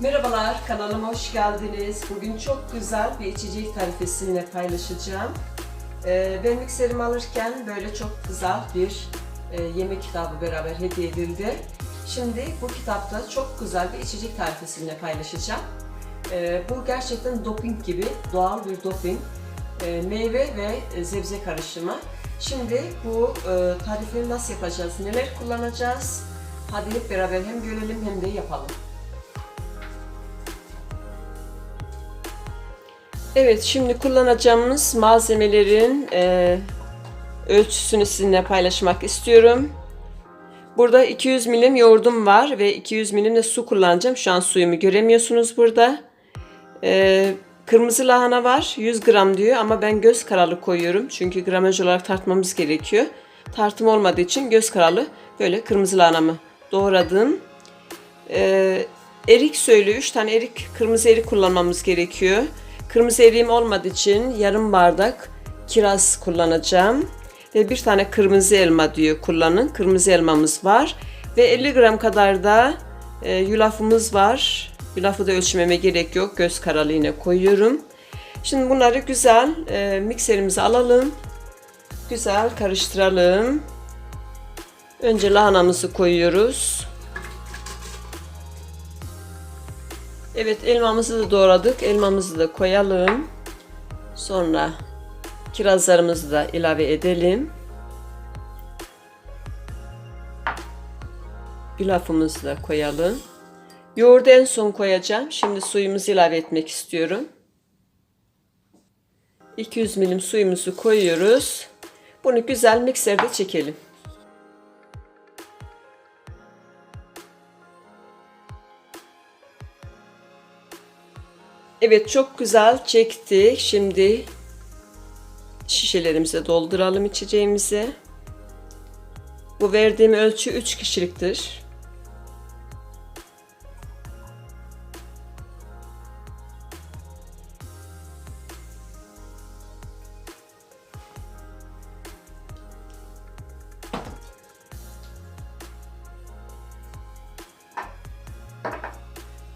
Merhabalar, kanalıma hoş geldiniz. Bugün çok güzel bir içecek tarifi paylaşacağım. Ee, ben mikserimi alırken böyle çok güzel bir e, yemek kitabı beraber hediye edildi. Şimdi bu kitapta çok güzel bir içecek tarifi paylaşacağım. Ee, bu gerçekten doping gibi, doğal bir doping. Ee, meyve ve sebze karışımı. Şimdi bu e, tarifi nasıl yapacağız, neler kullanacağız? Hadi hep beraber hem görelim hem de yapalım. Evet, şimdi kullanacağımız malzemelerin e, ölçüsünü sizinle paylaşmak istiyorum. Burada 200 milim yoğurdum var ve 200 milim de su kullanacağım. Şu an suyumu göremiyorsunuz burada. E, kırmızı lahana var, 100 gram diyor ama ben göz kararı koyuyorum. Çünkü gramaj olarak tartmamız gerekiyor. Tartım olmadığı için göz kararı böyle kırmızı lahanamı doğradım. E, erik söylü, 3 tane erik, kırmızı erik kullanmamız gerekiyor. Kırmızı eriğim olmadığı için yarım bardak kiraz kullanacağım. Ve bir tane kırmızı elma diyor kullanın. Kırmızı elmamız var. Ve 50 gram kadar da e, yulafımız var. Yulafı da ölçmeme gerek yok. Göz karalı yine koyuyorum. Şimdi bunları güzel e, mikserimize alalım. Güzel karıştıralım. Önce lahanamızı koyuyoruz. Evet elmamızı da doğradık. Elmamızı da koyalım. Sonra kirazlarımızı da ilave edelim. Yulafımızı da koyalım. Yoğurdu en son koyacağım. Şimdi suyumuzu ilave etmek istiyorum. 200 milim suyumuzu koyuyoruz. Bunu güzel mikserde çekelim. Evet çok güzel çektik. Şimdi şişelerimize dolduralım içeceğimizi. Bu verdiğim ölçü 3 kişiliktir.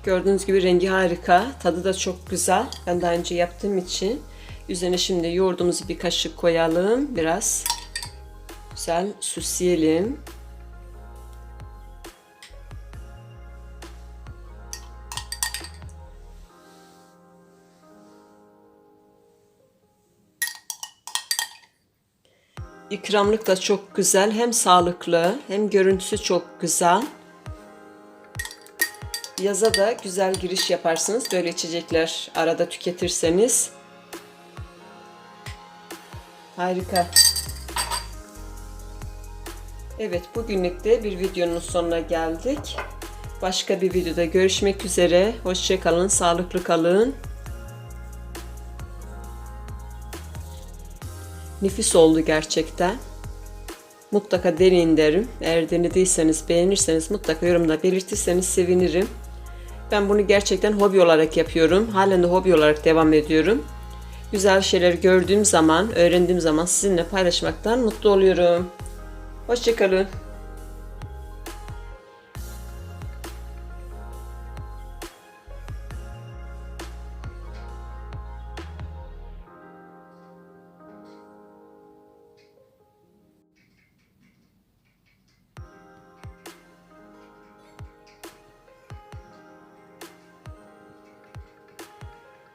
Gördüğünüz gibi rengi harika. Tadı da çok güzel. Ben daha önce yaptığım için. Üzerine şimdi yoğurdumuzu bir kaşık koyalım. Biraz güzel süsleyelim. İkramlık da çok güzel. Hem sağlıklı hem görüntüsü çok güzel. Yaza da güzel giriş yaparsınız. Böyle içecekler arada tüketirseniz. Harika. Evet bugünlük de bir videonun sonuna geldik. Başka bir videoda görüşmek üzere. Hoşçakalın, sağlıklı kalın. Nefis oldu gerçekten. Mutlaka deneyin derim. Eğer denediyseniz, beğenirseniz mutlaka yorumda belirtirseniz sevinirim. Ben bunu gerçekten hobi olarak yapıyorum. Halen de hobi olarak devam ediyorum. Güzel şeyler gördüğüm zaman, öğrendiğim zaman sizinle paylaşmaktan mutlu oluyorum. Hoşçakalın.